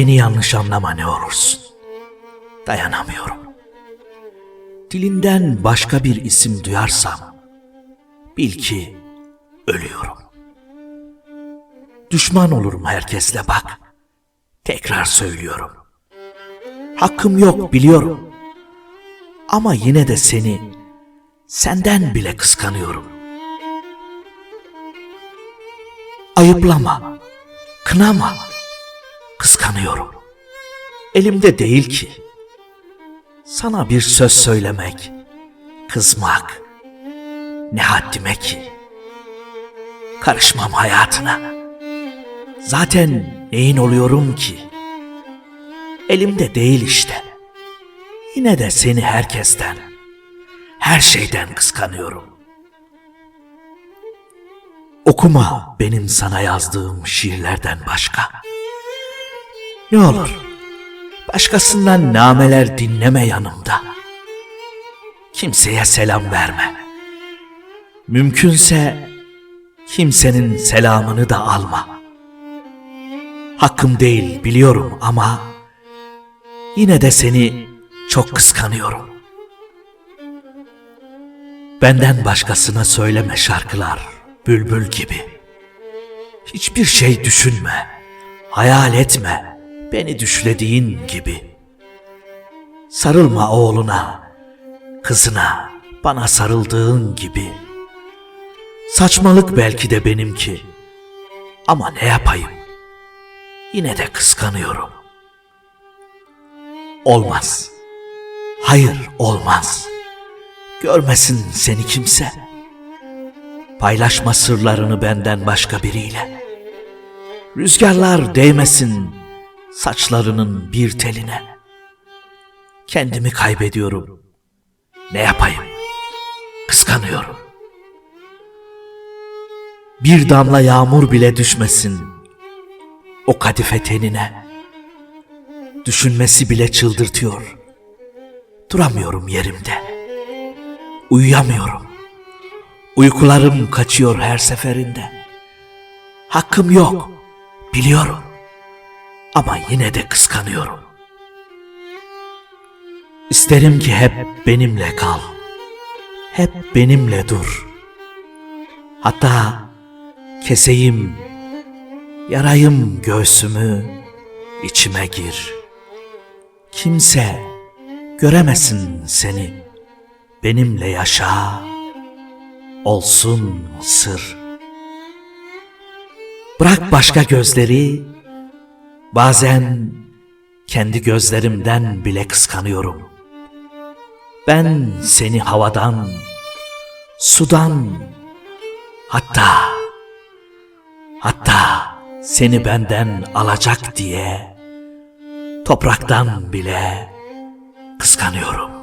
Beni yanlış anlama ne olursun. Dayanamıyorum. Dilinden başka bir isim duyarsam bil ki ölüyorum. Düşman olurum herkesle bak. Tekrar söylüyorum. Hakkım yok biliyorum. Ama yine de seni senden bile kıskanıyorum. Ayıplama, kınama, kıskanıyorum. Elimde değil ki. Sana bir söz söylemek, kızmak, ne haddime ki. Karışmam hayatına. Zaten neyin oluyorum ki? Elimde değil işte. Yine de seni herkesten, her şeyden kıskanıyorum. Okuma benim sana yazdığım şiirlerden başka. Ne olur, başkasından nameler dinleme yanımda. Kimseye selam verme. Mümkünse kimsenin selamını da alma. Hakkım değil biliyorum ama yine de seni çok kıskanıyorum. Benden başkasına söyleme şarkılar bülbül gibi. Hiçbir şey düşünme, hayal etme beni düşlediğin gibi. Sarılma oğluna, kızına, bana sarıldığın gibi. Saçmalık belki de benimki. Ama ne yapayım? Yine de kıskanıyorum. Olmaz. Hayır olmaz. Görmesin seni kimse. Paylaşma sırlarını benden başka biriyle. Rüzgarlar değmesin saçlarının bir teline. Kendimi kaybediyorum. Ne yapayım? Kıskanıyorum. Bir damla yağmur bile düşmesin o kadife tenine. Düşünmesi bile çıldırtıyor. Duramıyorum yerimde. Uyuyamıyorum. Uykularım kaçıyor her seferinde. Hakkım yok. Biliyorum. Ama yine de kıskanıyorum. İsterim ki hep benimle kal. Hep benimle dur. Hatta keseyim, yarayım göğsümü, içime gir. Kimse göremesin seni. Benimle yaşa, olsun sır. Bırak başka gözleri, bazen kendi gözlerimden bile kıskanıyorum. Ben seni havadan, sudan, hatta, hatta seni benden alacak diye topraktan bile kıskanıyorum.